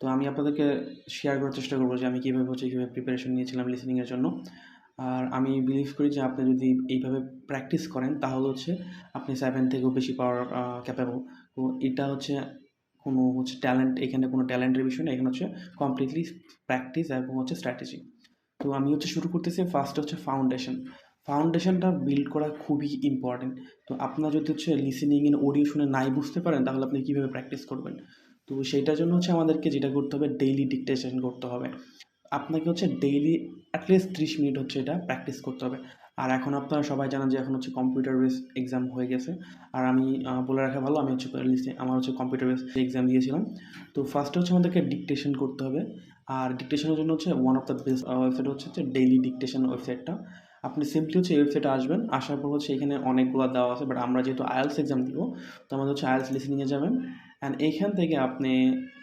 তো আমি আপনাদেরকে শেয়ার করার চেষ্টা করব যে আমি কীভাবে হচ্ছে কীভাবে প্রিপারেশন নিয়েছিলাম লিসেনিংয়ের জন্য। আর আমি বিলিভ করি যে আপনি যদি এইভাবে প্র্যাকটিস করেন, তাহলে হচ্ছে আপনি সেভেন থেকেও বেশি পাওয়ার ক্যাপেবল তো এটা হচ্ছে কোনো হচ্ছে ট্যালেন্ট এখানে কোনো ট্যালেন্টের বিষয় না, এখানে হচ্ছে কমপ্লিটলি প্র্যাকটিস এবং হচ্ছে স্ট্র্যাটেজি তো আমি হচ্ছে শুরু করতেছি ফার্স্ট হচ্ছে ফাউন্ডেশন ফাউন্ডেশনটা বিল্ড করা খুবই ইম্পর্টেন্ট তো আপনার যদি হচ্ছে লিসেনিং ইন অডিও শুনে নাই বুঝতে পারেন, তাহলে আপনি কীভাবে প্র্যাকটিস করবেন? তো সেইটার জন্য হচ্ছে আমাদেরকে যেটা করতে হবে ডেইলি ডিকটেশন করতে হবে। আপনাকে হচ্ছে ডেইলি অ্যাটলিস্ট ত্রিশ মিনিট হচ্ছে এটা প্র্যাকটিস করতে হবে। আর এখন আপনারা সবাই জানেন যে এখন হচ্ছে কম্পিউটার বেস এক্সাম হয়ে গেছে। আর আমি বলে রাখা ভালো, আমি হচ্ছে আমার হচ্ছে কম্পিউটার বেস এক্সাম দিয়েছিলাম। তো ফার্স্টে হচ্ছে আমাদেরকে ডিকটেশন করতে হবে। আর ডিকটেশনের জন্য হচ্ছে one of the best website হচ্ছে ডেইলি ডিকটেশন ওয়েবসাইটটা আপনি সিম্পলি হচ্ছে এই ওয়েবসাইটে আসবেন, আসার পর হচ্ছে এখানে অনেকগুলো দেওয়া আছে বাট আমরা যেহেতু আইএলস এক্সাম দিব, তো আমাদের হচ্ছে আইএলস লিসেনিংয়ে যাবেন। অ্যান্ড এইখান থেকে আপনি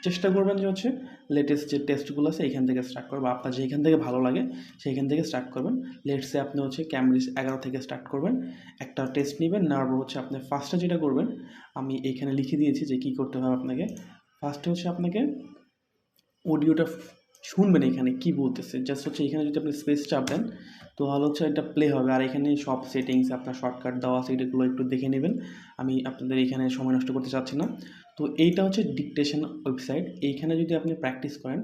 চেষ্টা করবেন যে হচ্ছে লেটেস্ট যে টেস্টগুলো আছে, এইখান থেকে স্টার্ট করবেন আপনার যেখান থেকে ভালো লাগে, সেইখান থেকে স্টার্ট করবেন। লেটসে আপনি হচ্ছে ক্যামব্রিজ এগারো থেকে স্টার্ট করবেন, একটা টেস্ট নেবেন, নেওয়ার পর হচ্ছে আপনি ফার্স্টে যেটা করবেন, আমি এইখানে লিখে দিয়েছি যে কী করতে হবে আপনাকে। ফার্স্টে হচ্ছে আপনাকে অডিওটা শুনবেন এখানে কি বলতেছে। জাস্ট হচ্ছে এখানে যদি আপনি স্পেস চাপ দেন, তো তাহলে হচ্ছে এটা প্লে হবে। আর এখানে সব সেটিংস আপনার শর্টকাট দেওয়া আছে, এগুলো একটু দেখে নেবেন। আমি আপনাদের এখানে সময় নষ্ট করতে চাচ্ছি না। তো এইটা হচ্ছে ডিকটেশন ওয়েবসাইট এইখানে যদি আপনি প্র্যাকটিস করেন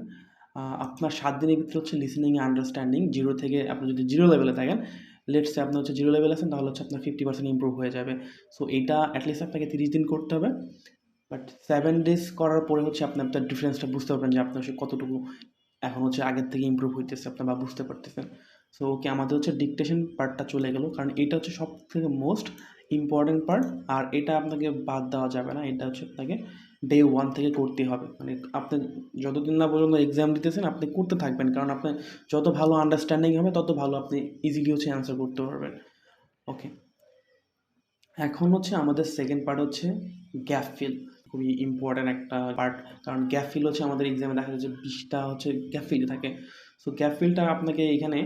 আপনার সাত দিনের ভিতরে হচ্ছে লিসেনিং আন্ডারস্ট্যান্ডিং জিরো থেকে আপনি যদি জিরো লেভেলে থাকেন লেটসে আপনি হচ্ছে জিরো লেভেল আছেন, তাহলে হচ্ছে আপনার ফিফটি পার্সেন্ট ইম্প্রুভ হয়ে যাবে। সো এইটা অ্যাটলিস্ট আপনাকে তিরিশ দিন করতে হবে। বাট সেভেন ডেজ করার পরে হচ্ছে আপনি আপনার ডিফারেন্সটা বুঝতে পারবেন যে আপনার সে কতটুকু এখন হচ্ছে আগের থেকে ইমপ্রুভ হইতেছে, আপনার বা বুঝতে পারতেছেন। সো ওকে আমাদের হচ্ছে ডিকটেশন পার্টটা চলে গেল, কারণ এটা হচ্ছে সব থেকে মোস্ট ইম্পর্টেন্ট পার্ট আর এটা আপনাকে বাদ দেওয়া যাবে না, এটা হচ্ছে আপনাকে ডে ওয়ান থেকে করতে হবে। মানে আপনি যতদিন না পর্যন্ত এক্সাম দিতেছেন, আপনি করতে থাকবেন, কারণ আপনি যত ভালো আন্ডারস্ট্যান্ডিং হবে, তত ভালো আপনি ইজিলি হচ্ছে অ্যান্সার করতে পারবেন। ওকে এখন হচ্ছে আমাদের সেকেন্ড পার্ট হচ্ছে গ্যাপ ফিল খুবই ইম্পর্ট্যান্ট একটা পার্ট কারণ গ্যাপ ফিল হচ্ছে আমাদের এক্সামে দেখা যাচ্ছে বিশটা হচ্ছে গ্যাপ ফিল থাকে। সো গ্যাপ ফিলটা আপনাকে এখানে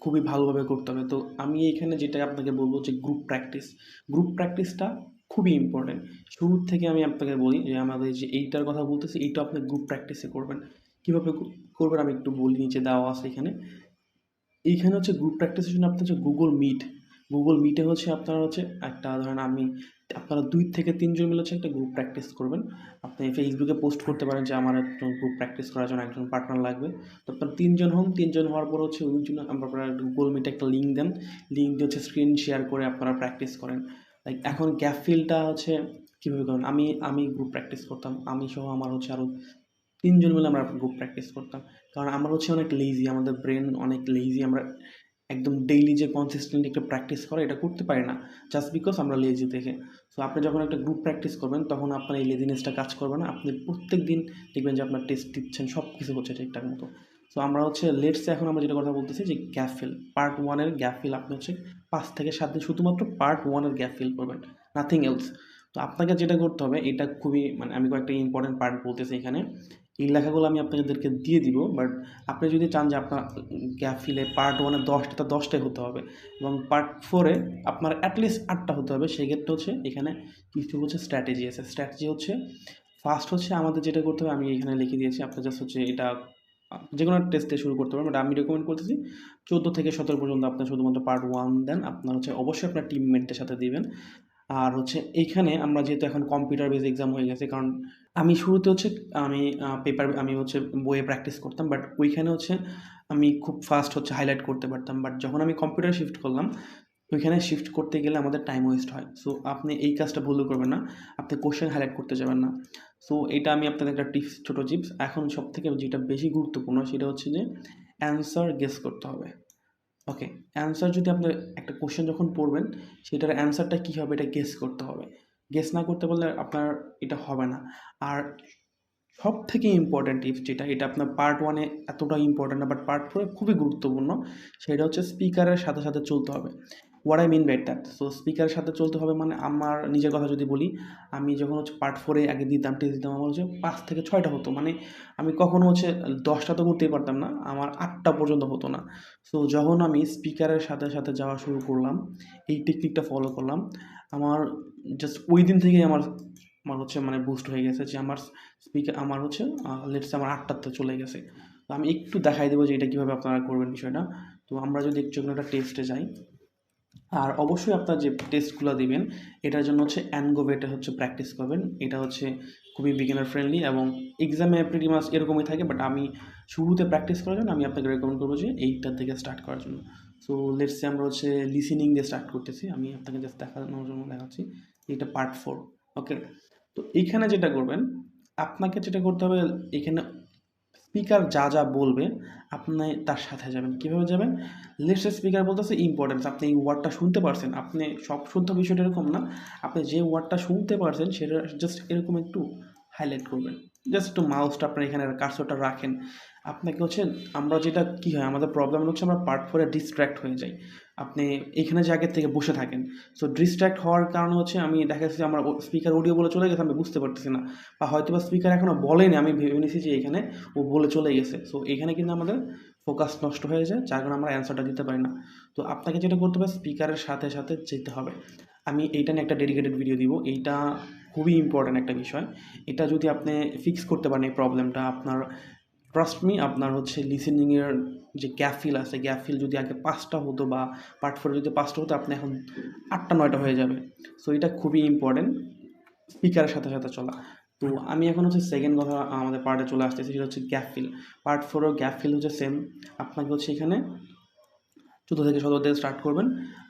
খুবই ভালোভাবে করতে হবে। তো, আমি এখানে যেটা আপনাকে বলব যে গ্রুপ প্র্যাকটিস গ্রুপ প্র্যাকটিসটা খুবই ইম্পর্ট্যান্ট শুরুর থেকে আমি আপনাকে বলি যে, আমাদের যে এইটার কথা বলতেছি, এইটা আপনি গ্রুপ প্র্যাকটিসে করবেন। কীভাবে করবেন আমি একটু বলি, নিচে দেওয়া আছে এখানে। এইখানে হচ্ছে গ্রুপ প্র্যাকটিসের জন্য আপনার হচ্ছে গুগল মিট গুগল মিটে হচ্ছে আপনার হচ্ছে একটা, ধরেন আমি আপনারা দুই থেকে তিনজন মিলে হচ্ছে একটা গ্রুপ প্র্যাকটিস করবেন। আপনি ফেসবুকে পোস্ট করতে পারেন যে, আমার একজন গ্রুপ প্র্যাকটিস করার জন্য একজন পার্টনার লাগবে। তো আপনার তিনজন হন, তিনজন হওয়ার পর হচ্ছে ওই জন্য আপনারা গুগল মিটে একটা লিঙ্ক দেন। লিঙ্ক দিয়ে হচ্ছে স্ক্রিন শেয়ার করে আপনারা প্র্যাকটিস করেন। লাইক এখন গ্যাপ ফিলটা হচ্ছে কীভাবে করেন? আমি আমি গ্রুপ প্র্যাকটিস করতাম। আমি সহ আমার হচ্ছে আরও তিনজন মিলে আমরা গ্রুপ প্র্যাকটিস করতাম। কারণ আমরা হচ্ছে অনেক লেজি আমাদের ব্রেন অনেক লেজি আমরা একদম ডেইলি যে কনসিস্টেন্ট একটা প্র্যাকটিস করা, এটা করতে পারি না জাস্ট বিকজ আমরা লেজি দেখে সো আপনি যখন একটা গ্রুপ প্র্যাকটিস করবেন, তখন আপনার এই লেজিনেসটা কাজ করবে না। আপনি প্রত্যেক দিন দেখবেন যে আপনার টেস্ট দিচ্ছেন সব কিছু হচ্ছে ঠিকঠাক মতো। সো আমরা হচ্ছে লেটসে এখন আমরা যেটা কথা বলতেছি যে গ্যাপ ফিল পার্ট ওয়ানের গ্যাপ ফিল আপনি হচ্ছে পাঁচ থেকে সাত দিন শুধুমাত্র পার্ট ওয়ানের গ্যাপ ফিল করবেন নাথিং এলস তো আপনাকে যেটা করতে হবে, এটা খুবই মানে আমি কয়েকটা ইম্পর্টেন্ট পার্ট বলতেছি এখানে। এই লেখাগুলো আমি আপনাদেরকে দিয়ে দিব বাট আপনি যদি চান যে আপনার গ্যাপ ফিলে পার্ট ওয়ানে দশটা দশটাই হতে হবে এবং পার্ট ফোরে আপনার অ্যাটলিস্ট আটটা হতে হবে। সেক্ষেত্রে হচ্ছে এখানে কিছু হচ্ছে স্ট্র্যাটেজি আছে। স্ট্র্যাটেজি হচ্ছে ফার্স্ট হচ্ছে আমাদের যেটা করতে হবে, আমি এখানে লিখে দিয়েছি আপনার জাস্ট হচ্ছে এটা যে কোনো টেস্টে শুরু করতে পারেন বাট আমি রেকমেন্ড করতেছি চোদ্দ থেকে সতেরো পর্যন্ত আপনার শুধুমাত্র পার্ট ওয়ান দেন, আপনার হচ্ছে অবশ্যই আপনার টিমমেটদের সাথে দিবেন। আর হচ্ছে এইখানে আমরা যেহেতু এখন কম্পিউটার বেস এক্সাম হয়ে গেছে, কারণ আমি শুরুতে হচ্ছে, আমি পেপার আমি হচ্ছে বইয়ে প্র্যাকটিস করতাম বাট ওইখানে হচ্ছে আমি খুব ফাস্ট হচ্ছে হাইলাইট করতে পারতাম। বাট যখন আমি কম্পিউটার শিফট করলাম, ওইখানে শিফট করতে গেলে আমাদের টাইম ওয়েস্ট হয়। সো আপনি এই কাজটা ভুল করবেন না। আপনি কোশ্চেন হাইলাইট করতে যাবেন না। সো এটা আমি আপনাদের একটা টিপস ছোটো টিপস এখন সব থেকে যেটা বেশি গুরুত্বপূর্ণ সেটা হচ্ছে যে অ্যান্সার গেস করতে হবে। ওকে অ্যান্সার যদি আপনার একটা কোশ্চেন যখন পড়বেন, সেটার অ্যান্সারটা কী হবে? এটা গেস করতে হবে। গেস না করতে পারলে আপনার এটা হবে না। আর সব থেকে ইম্পর্ট্যান্ট টিপস যেটা, এটা আপনার পার্ট ওয়ানে এতটা ইম্পর্ট্যান্ট না বাট পার্ট ফোরে খুবই গুরুত্বপূর্ণ, সেটা হচ্ছে স্পিকারের সাথে সাথে চলতে হবে। What I mean by that so স্পিকারের সাথে চলতে হবে মানে আমার নিজের কথা যদি বলি, আমি যখন হচ্ছে পার্ট ফোরে আগে দিতাম টেস্ট দিতাম, আমার হচ্ছে পাঁচ থেকে ছয়টা হতো। মানে আমি কখনো হচ্ছে দশটা তো করতেই পারতাম না, আমার আটটা পর্যন্ত হতো না। সো যখন আমি স্পিকারের সাথে সাথে যাওয়া শুরু করলাম, এই টেকনিকটা ফলো করলাম আমার জাস্ট ওই দিন থেকেই আমার আমার হচ্ছে মানে বুস্ট হয়ে গেছে যে আমার স্পিকার আমার হচ্ছে লেটসে আমার আটটাতে চলে গেছে। তো আমি একটু দেখাই দেবো যে এটা কীভাবে আপনারা করবেন বিষয়টা। তো আমরা যদি একটু একটা টেস্টে যাই, আর অবশ্যই আপনার যে টেস্টগুলো দিবেন, এটার জন্য হচ্ছে অ্যানগোভেটে হচ্ছে প্র্যাকটিস করবেন। এটা হচ্ছে খুবই বিগিনার ফ্রেন্ডলি এবং এক্সামে প্রিটি মাস এরকমই থাকে বাট আমি শুরুতে প্র্যাকটিস করার জন্য আমি আপনাকে রেকমেন্ড করব যে এইটার থেকে স্টার্ট করার জন্য। সো লেটসে আমরা হচ্ছে লিসেনিং দিয়ে স্টার্ট করতেছি। আমি আপনাকে জাস্ট দেখানোর জন্য দেখাচ্ছি এটা পার্ট ফোর ওকে তো এইখানে যেটা করবেন, আপনাকে যেটা করতে হবে, এখানে স্পিকার যা যা বলবে, আপনি তার সাথে যাবেন। কীভাবে যাবেন? লেটস স্পিকার বলতেছে ইম্পর্টেন্স আপনি এই ওয়ার্ডটা শুনতে পারছেন। আপনি সব শুনতে বিষয়টা এরকম না। আপনি যে ওয়ার্ডটা শুনতে পারছেন, সেটা জাস্ট এরকম একটু হাইলাইট করবেন। জাস্ট একটু মাউসটা আপনার এখানে কার্সরটা রাখেন। আপনাকে হচ্ছে, আমরা যেটা কী হয়, আমাদের প্রবলেম হচ্ছে আমরা পার্ট ফোরে ডিস্ট্র্যাক্ট হয়ে যাই। আপনি এখানে যে আগের থেকে বসে থাকেন। সো ডিস্ট্র্যাক্ট হওয়ার কারণে হচ্ছে আমি দেখা যাচ্ছে আমার স্পিকার অডিও বলে চলে গেছে, আমি বুঝতে পারতেছি না। বা হয়তো বা স্পিকার এখনও বলেনি, আমি ভেবে নিয়েছি যে এখানে ও বলে চলে গেছে। সো এখানে কিন্তু আমাদের ফোকাস নষ্ট হয়ে যায়, যার কারণে আমরা অ্যান্সারটা দিতে পারি না। তো আপনাকে যেটা করতে হবে স্পিকারের সাথে সাথে যেতে হবে। আমি এইটা নিয়ে একটা ডেডিকেটেড ভিডিও দিব। এইটা খুবই ইম্পর্ট্যান্ট একটা বিষয়। এটা যদি আপনি ফিক্স করতে পারেন এই প্রবলেমটা আপনার ট্রাস্ট মি আপনার হচ্ছে লিসেনিংয়ের যে গ্যাপ ফিল আছে গ্যাপ ফিল যদি আগে পাঁচটা হতো বা পার্ট ফোরে যদি পাঁচটা হতো, আপনি এখন আটটা, নয়টা হয়ে যাবে। সো এটা খুবই ইম্পর্টেন্ট স্পিকারের সাথে সাথে চলা। তো আমি এখন হচ্ছে সেকেন্ড কথা আমাদের পার্টে চলে আসতেছি, সেটা হচ্ছে গ্যাপ ফিল পার্ট ফোরেও গ্যাপ ফিল হচ্ছে সেম আপনাকে হচ্ছে এখানে চোদ্দ থেকে সতেরো থেকে স্টার্ট করবেন।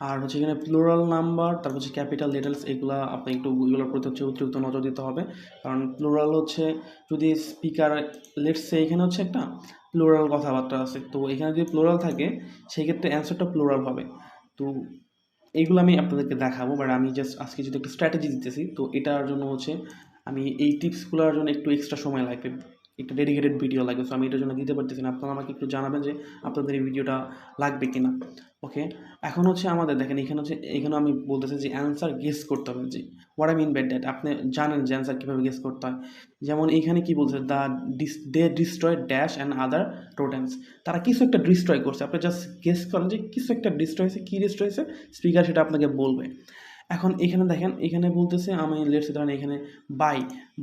আর হচ্ছে এখানে প্লোরাল নাম্বার তারপর হচ্ছে ক্যাপিটাল লেটার্স এগুলো আপনি একটু এগুলোর প্রতি হচ্ছে অতিরিক্ত নজর দিতে হবে। কারণ প্লোরাল হচ্ছে যদি স্পিকার লেটসে এখানে হচ্ছে একটা প্লোরাল কথাবার্তা আছে, তো এখানে যদি প্লোরাল থাকে সেই ক্ষেত্রে অ্যান্সারটা প্লোরাল হবে। তো এইগুলো আমি আপনাদেরকে দেখাবো বাট আমি জাস্ট আজকে যদি একটা স্ট্র্যাটেজি দিতেছি, তো এটার জন্য হচ্ছে আমি এই টিপসগুলোর জন্য একটু এক্সট্রা সময় লাগবে। একটা ডেডিকেটেড ভিডিও লাগবে। সো আমি এটার জন্য দিতে পারতেছি না। আপনারা আমাকে একটু জানাবেন যে আপনাদের এই ভিডিওটা লাগবে কি না ওকে এখন হচ্ছে আমাদের দেখেন, এখানে হচ্ছে, এখানে আমি বলতেছি যে অ্যান্সার গেস করতে হবে। যে what I mean by that আপনি জানেন যে অ্যান্সার কীভাবে গেস করতে হয়। যেমন এখানে কি বলছে the this they destroy dash and other totems তারা কিছু একটা ডিস্ট্রয় করছে। আপনি জাস্ট গেস করেন যে কিছু একটা ডিস্ট্রয় হয়েছে, কী ডিস্ট্রয় হয়েছে? স্পিকার সেটা আপনাকে বলবে। এখন এখানে দেখেন, এখানে বলতেছে, আমি লেটসে ধরেন এখানে বাই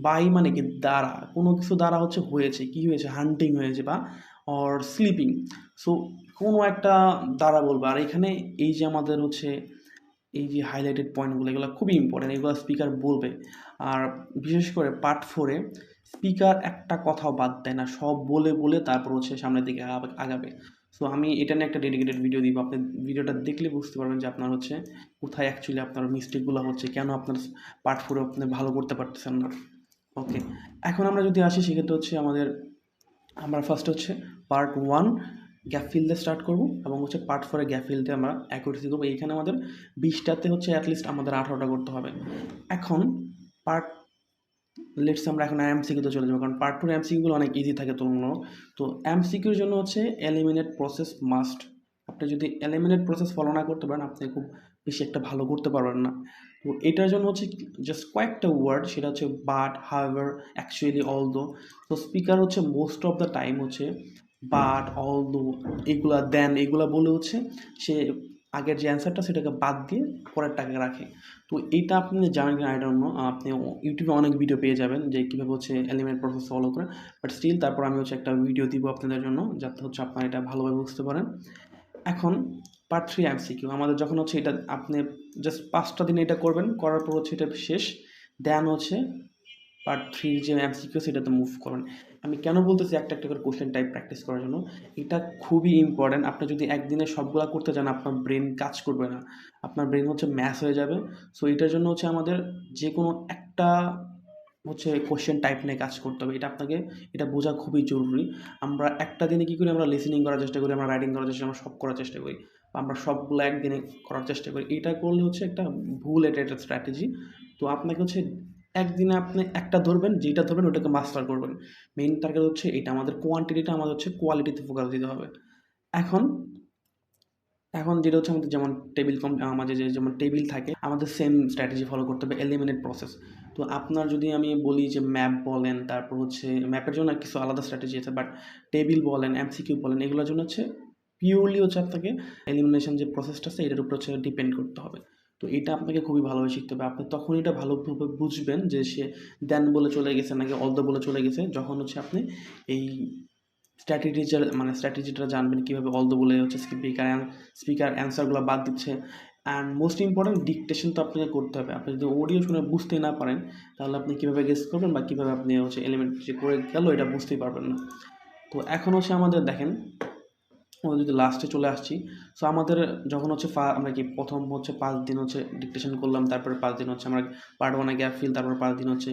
বাই মানে কি দ্বারা, কোনো কিছু দ্বারা হচ্ছে হয়েছে, কি হয়েছে হান্টিং হয়েছে বা অর স্লিপিং সো কোনো একটা দ্বারা বলব, আর এখানে এই যে আমাদের হচ্ছে, এই যে হাইলাইটেড পয়েন্টগুলো এগুলো খুবই ইম্পর্টেন্ট এগুলো স্পিকার বলবে, আর বিশেষ করে পার্ট ফোরে স্পিকার একটা কথাও বাদ দেয় না, সব বলে বলে তারপর হচ্ছে সামনের দিকে আগাবে। সো আমি এটা নিয়ে একটা ডেডিকেটেড ভিডিও দিব। আপনি ভিডিওটা দেখলে বুঝতে পারবেন যে আপনার হচ্ছে কোথায় অ্যাকচুয়ালি আপনার মিস্টেকগুলো হচ্ছে, কেন আপনার পার্ট ফোরে আপনি ভালো করতে পারতেছেন না। ওকে এখন আমরা যদি আসি, সেক্ষেত্রে হচ্ছে আমাদের, আমরা ফার্স্ট হচ্ছে পার্ট ওয়ান গ্যাপ ফিলতে স্টার্ট করব এবং হচ্ছে পার্ট ফোরে গ্যাপ ফিলতে আমরা অ্যাকুরেসি করব। এইখানে আমাদের বিশটাতে হচ্ছে অ্যাটলিস্ট আমাদের আঠারোটা করতে হবে। এখন পার্ট লেটস আমরা এখন এমসিকিউতে চলে যাব, কারণ পার্ট টুর এমসিকিউগুলো অনেক ইজি থাকে তুলনামূলক। তো এমসিকিউর জন্য হচ্ছে এলিমিনেট প্রসেস মাস্ট আপনি যদি এলিমিনেট প্রসেস ফলো না করতে পারেন, আপনি খুব বেশি একটা ভালো করতে পারবেন না। তো এটার জন্য হচ্ছে জাস্ট কয়েকটা ওয়ার্ড সেটা হচ্ছে বাট হাউভার অ্যাকচুয়ালি অল দো তো স্পিকার হচ্ছে মোস্ট অফ দ্য টাইম হচ্ছে বাট অল দো এগুলা দেন এগুলা বলে হচ্ছে সে আগের যে অ্যান্সারটা সেটাকে বাদ দিয়ে পরেরটাকে রাখে। তো এইটা আপনি জানেন কিনা আই ডোন্ট নো আপনি ইউটিউবে অনেক ভিডিও পেয়ে যাবেন যে কীভাবে হচ্ছে এলিমেন্ট প্রসেস ফলো করে। বাট স্টিল তারপর আমি হচ্ছে একটা ভিডিও দিব আপনাদের জন্য, যাতে হচ্ছে আপনারা এটা ভালোভাবে বুঝতে পারেন। এখন পার্ট থ্রি এমসিকিউ আমাদের যখন হচ্ছে এটা আপনি জাস্ট পাঁচটা দিন এটা করবেন, করার পর হচ্ছে এটা শেষ। দেন হচ্ছে পার্ট থ্রির যে এমসিকিউ সেটাতে মুভ করেন আমি কেন বলতেছি একটা একটা করে কোশ্চেন টাইপ প্র্যাকটিস করার জন্য? এটা খুবই ইম্পর্ট্যান্ট আপনি যদি একদিনে সবগুলা করতে যান, আপনার ব্রেন কাজ করবে না। আপনার ব্রেন হচ্ছে ম্যাথ হয়ে যাবে। সো এটার জন্য হচ্ছে আমাদের যে কোনো একটা হচ্ছে কোশ্চেন টাইপ নিয়ে কাজ করতে হবে। এটা আপনাকে, এটা বোঝা খুবই জরুরি। আমরা একটা দিনে কী করি? আমরা লিসেনিং করার চেষ্টা করি, আমরা রাইডিং করার চেষ্টা করি, আমরা সব করার চেষ্টা করি আমরা সবগুলো একদিনে করার চেষ্টা করি। এটা করলে হচ্ছে একটা ভুল এটা একটা স্ট্র্যাটেজি তো আপনাকে হচ্ছে একদিনে আপনি একটা ধরবেন যেটা ধরবেন ওটাকে মাস্টার করবেন। মেইন টার্গেট হচ্ছে এটা, আমাদের কোয়ান্টিটিটা আমাদের হচ্ছে কোয়ালিটিতে ফোকাস দিতে হবে। এখন এখন যেটা হচ্ছে আমাদের যেমন টেবিল কম আমাদের যে যেমন টেবিল থাকে, আমাদের সেম স্ট্র্যাটেজি ফলো করতে হবে এলিমিনেট প্রসেস তো আপনার যদি আমি বলি যে ম্যাপ বলেন, তারপর হচ্ছে ম্যাপের জন্য কিছু আলাদা স্ট্র্যাটেজি আছে বাট টেবিল বলেন এমসিকিউ বলেন, এগুলোর জন্য হচ্ছে পিওরলি হচ্ছে আপনাকে এলিমিনেশন যে প্রসেসটা আছে, এটার উপর হচ্ছে ডিপেন্ড করতে হবে। তো এটা আপনাকে খুবই ভালোভাবে শিখতে হবে। আপনি তখন এটা ভালোভাবে বুঝবেন যে সে দেন বলে চলে গেছে নাকি অলদো বলে চলে গেছে। যখন হচ্ছে আপনি এই স্ট্র্যাটেজিটা মানে স্ট্র্যাটেজিটা জানবেন কীভাবে অলদো বলে হচ্ছে স্পিকার স্পিকার অ্যান্সারগুলো বাদ দিচ্ছে। অ্যান্ড মোস্ট ইম্পর্ট্যান্ট ডিকটেশন তো আপনাকে করতে হবে। আপনি যদি অডিও শুনে বুঝতে না পারেন, তাহলে আপনি কীভাবে গেস করবেন বা কীভাবে আপনি হচ্ছে এলিমেন্ট যে করে গেল এটা বুঝতেই পারবেন না। তো এখন হচ্ছে আমাদের দেখেন আমরা যদি লাস্টে চলে আসছি সো আমাদের যখন হচ্ছে আমরা কি প্রথম হচ্ছে পাঁচ দিন হচ্ছে ডিকটেশন করলাম, তারপরে পাঁচ দিন হচ্ছে আমরা পার্ট ওয়ানে গ্যাপ ফিল তারপরে পাঁচ দিন হচ্ছে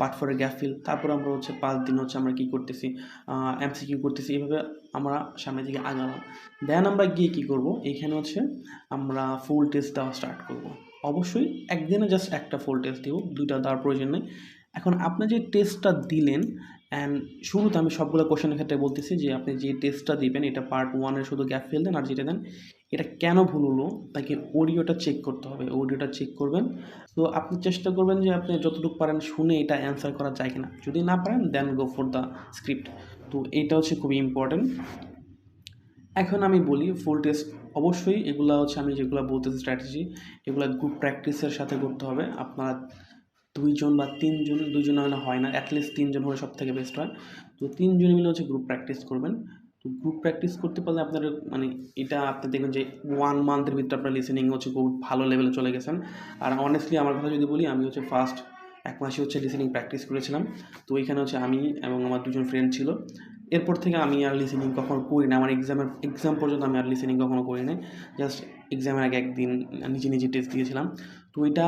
পার্ট ফোরে গ্যাপ ফিল তারপরে আমরা হচ্ছে পাঁচ দিন হচ্ছে আমরা কী করতেছি এমসিকিউ করতেছি, এইভাবে আমরা সামনের দিকে আগালাম। দেন আমরা গিয়ে কী করব, এইখানে হচ্ছে আমরা ফুল টেস্ট দেওয়া স্টার্ট করব। অবশ্যই একদিনে জাস্ট একটা ফুল টেস্ট দিব, দুইটা দেওয়ার প্রয়োজন নেই। এখন আপনি যে টেস্টটা দিলেন অ্যান্ড শুরুতে আমি সবগুলো কোশ্চেনের ক্ষেত্রে বলতেছি যে, আপনি যে টেস্টটা দিবেন, এটা পার্ট ওয়ানের শুধু গ্যাপ ফেল দেন আর যেটা দেন, এটা কেন ভুল হলো? তাকে অডিওটা চেক করতে হবে। অডিওটা চেক করবেন। তো আপনি চেষ্টা করবেন যে, আপনি যতটুকু পারেন শুনে এটা অ্যান্সার করা যায় কিনা। যদি না পারেন then go for the script তো এটা হচ্ছে খুবই ইম্পর্ট্যান্ট এখন আমি বলি ফুল টেস্ট অবশ্যই এগুলো হচ্ছে আমি যেগুলো বলতেছি স্ট্র্যাটেজি এগুলো গ্রুপ প্র্যাকটিসের সাথে করতে হবে। আপনারা দুইজন বা তিনজন, দুইজন হলে হয় না অ্যাটলিস্ট তিনজন হলে সব থেকে বেস্ট হয়। তো তিনজন মিলে হচ্ছে গ্রুপ প্র্যাকটিস করবেন। তো গ্রুপ প্র্যাকটিস করতে পারলে আপনার মানে এটা আপনি দেখবেন যে ওয়ান মান্থের ভিতরে আপনার লিসেনিং হচ্ছে খুব ভালো লেভেলে চলে গেছেন। আর অনেস্টলি আমার কথা যদি বলি, আমি হচ্ছে ফার্স্ট এক মাসে হচ্ছে লিসেনিং প্র্যাকটিস করেছিলাম। তো এখানে হচ্ছে আমি এবং আমার দুজন ফ্রেন্ড ছিল। এরপর থেকে আমি আর লিসেনিং কখনো করি না। আমার এক্সামের এক্সাম পর্যন্ত আমি আর লিসেনিং কখনো করি নাই। জাস্ট এক্সামের আগে একদিন নিজে নিজে টেস্ট দিয়েছিলাম। তো এটা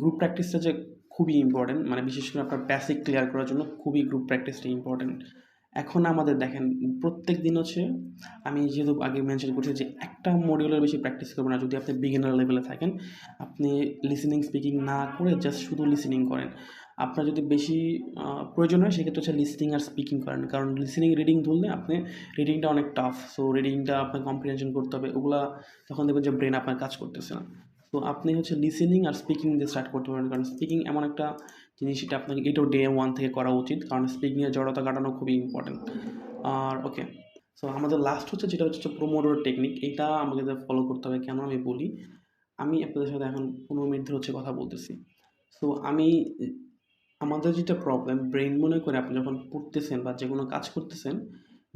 গ্রুপ প্র্যাকটিসটা যে খুবই ইম্পর্টেন্ট মানে বিশেষ করে আপনার বেসিক ক্লিয়ার করার জন্য খুবই গ্রুপ প্র্যাকটিসটা ইম্পর্টেন্ট এখন আমাদের দেখেন, প্রত্যেক দিন হচ্ছে আমি যেহেতু আগে মেনশন করছি যে একটা মডিউলের বেশি প্র্যাকটিস করবেন না, যদি আপনি বিগিনার লেভেলে থাকেন, আপনি লিসেনিং স্পিকিং না করে জাস্ট শুধু লিসেনিং করেন। আপনার যদি বেশি প্রয়োজন হয়, সেক্ষেত্রে হচ্ছে লিসনিং আর স্পিকিং করেন। কারণ লিসেনিং রিডিং ধরলে আপনি রিডিংটা অনেক টাফ সো রিডিংটা আপনার কম্প্রিহেনশন করতে হবে, ওগুলা তখন দেখবেন যে ব্রেন আপনার কাজ করতেছে না। তো আপনি হচ্ছে লিসেনিং আর স্পিকিং দিয়ে স্টার্ট করতে পারেন। কারণ স্পিকিং এমন একটা জিনিস এটা আপনাকে এটাও ডে ওয়ান থেকে করা উচিত। কারণ স্পিকিংয়ের জড়তা কাটানো খুবই ইম্পর্টেন্ট আর ওকে সো আমাদের লাস্ট হচ্ছে যেটা হচ্ছে প্রোমোডোর টেকনিক এটা আমাকে ফলো করতে হবে। কেন আমি বলি? আমি আপনাদের সাথে এখন পনেরো মিনিট ধরে হচ্ছে কথা বলতেছি। সো আমি, আমাদের যেটা প্রবলেম ব্রেন মনে করে আপনি যখন পড়তেছেন বা যে কোনো কাজ করতেছেন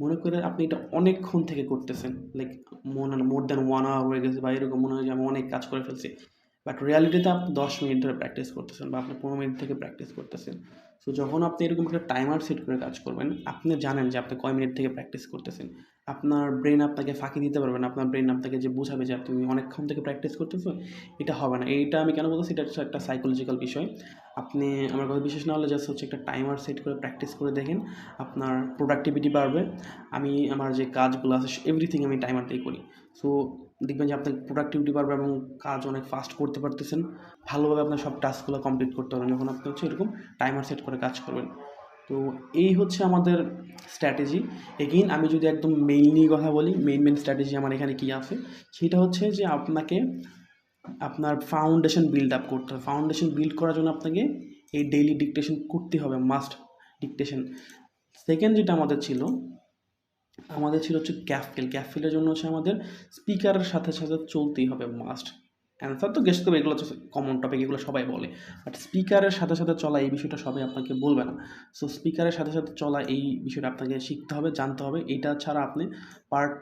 মনে করে আপনি এটা অনেকক্ষণ থেকে করতেছেন লাইক মনে মোর দ্যান ওয়ান আওয়ার হয়ে গেছে বা এরকম মনে হয় যে আমি অনেক কাজ করে ফেলছি। বাট রিয়ালিটিতে আপনি দশ মিনিট ধরে প্র্যাকটিস করতেছেন বা আপনি পনেরো মিনিট থেকে প্র্যাকটিস করতেছেন। সো যখন আপনি এরকম একটা টাইমার সেট করে কাজ করবেন, আপনি জানেন যে আপনি কয় মিনিট থেকে প্র্যাকটিস করতেছেন। আপনার ব্রেন আপনাকে ফাঁকি দিতে পারবেন আপনার ব্রেন আপনাকে যে বোঝাবে যে তুমি অনেকক্ষণ থেকে প্র্যাকটিস করতেছো এটা হবে না। এইটা আমি কেন বলতেছি? এটা একটা সাইকোলজিক্যাল বিষয়। আপনি, আমার কথা বিশেষ না হলে জাস্ট হচ্ছে একটা টাইমার সেট করে প্র্যাকটিস করে দেখেন আপনার প্রোডাক্টিভিটি বাড়বে। আমি, আমার যে কাজগুলো আছে এভরিথিং আমি টাইমার দিয়ে করি। সো দেখবেন যে আপনার প্রোডাক্টিভিটি বাড়বে এবং কাজ অনেক ফাস্ট করতে পারতেছেন। ভালোভাবে আপনার সব টাস্কগুলো কমপ্লিট করতে পারবেন। যখন আপনি হচ্ছে এরকম টাইমার সেট করে কাজ করবেন। তো এই হচ্ছে আমাদের স্ট্র্যাটেজি এগেইন আমি যদি একদম মেইনলি কথা বলি মেইন মেইন স্ট্র্যাটেজি আমার এখানে কী আছে? সেটা হচ্ছে যে আপনাকে আপনার ফাউন্ডেশন বিল্ড আপ করতে হবে। ফাউন্ডেশন বিল্ড করার জন্য আপনাকে এই ডেইলি ডিকটেশন করতে হবে মাস্ট ডিকটেশন সেকেন্ড যেটা আমাদের ছিল আমাদের ছিল হচ্ছে ক্যাফিল ক্যাফিলের জন্য হচ্ছে আমাদের স্পিকারের সাথে সাথে চলতেই হবে মাস্ট অ্যান্সার তো গেস্ট করবে, এগুলো হচ্ছে কমন টপিক এগুলো সবাই বলে। বাট স্পিকারের সাথে সাথে চলা এই বিষয়টা সবাই আপনাকে বলবে না। সো স্পিকারের সাথে সাথে চলা এই বিষয়টা আপনাকে শিখতে হবে, জানতে হবে। এটা ছাড়া আপনি পার্ট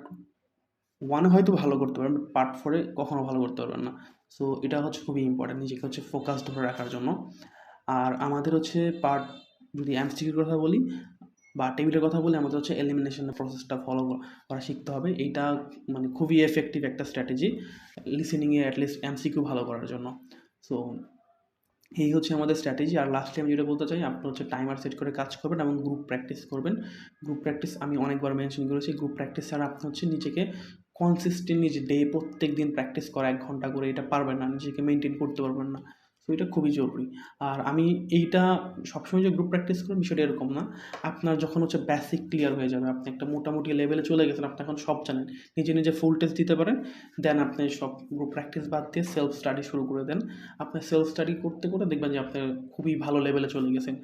ওয়ানে হয়তো ভালো করতে পারবেন পার্ট ফোরে কখনো ভালো করতে পারবেন না। সো এটা হচ্ছে খুবই ইম্পর্টেন্ট নিজেকে হচ্ছে ফোকাস ধরে রাখার জন্য। আর আমাদের হচ্ছে পার্ট যদি এমসিকিউর কথা বলি, বা টেবিলের কথা বলি, আমাদের হচ্ছে এলিমিনেশনের প্রসেসটা ফলো করা শিখতে হবে। এইটা মানে খুবই এফেক্টিভ একটা স্ট্র্যাটেজি লিসেনিংয়ে অ্যাটলিস্ট এমসিকিউ ভালো করার জন্য। সো এই হচ্ছে আমাদের স্ট্র্যাটেজি আর লাস্টে আমি যেটা বলতে চাই আপনি হচ্ছে টাইমার সেট করে কাজ করবেন এবং গ্রুপ প্র্যাকটিস করবেন। গ্রুপ প্র্যাকটিস আমি অনেকবার মেনশন করেছি। গ্রুপ প্র্যাকটিস ছাড়া আপনি হচ্ছে নিজেকে কনসিস্টেন্ট নিজে ডে প্রত্যেক দিন প্র্যাকটিস করা, এক ঘণ্টা করে, এটা পারবেন না, নিজেকে মেনটেন করতে পারবেন না। তো এটা খুবই জরুরি। আর আমি এইটা সবসময় যে গ্রুপ প্র্যাকটিস করেন বিষয়টা এরকম না। আপনার যখন হচ্ছে বেসিক ক্লিয়ার হয়ে যাবে, আপনি একটা মোটামুটি লেভেলে চলে গেছেন, আপনি এখন সব জানেন। নিজে নিজে ফুল টেস্ট দিতে পারেন দেন আপনি সব গ্রুপ প্র্যাকটিস বাদ দিয়ে সেলফ স্টাডি শুরু করে দেন। আপনি সেলফ স্টাডি করতে করে দেখবেন যে আপনি খুবই ভালো লেভেলে চলে গেছেন।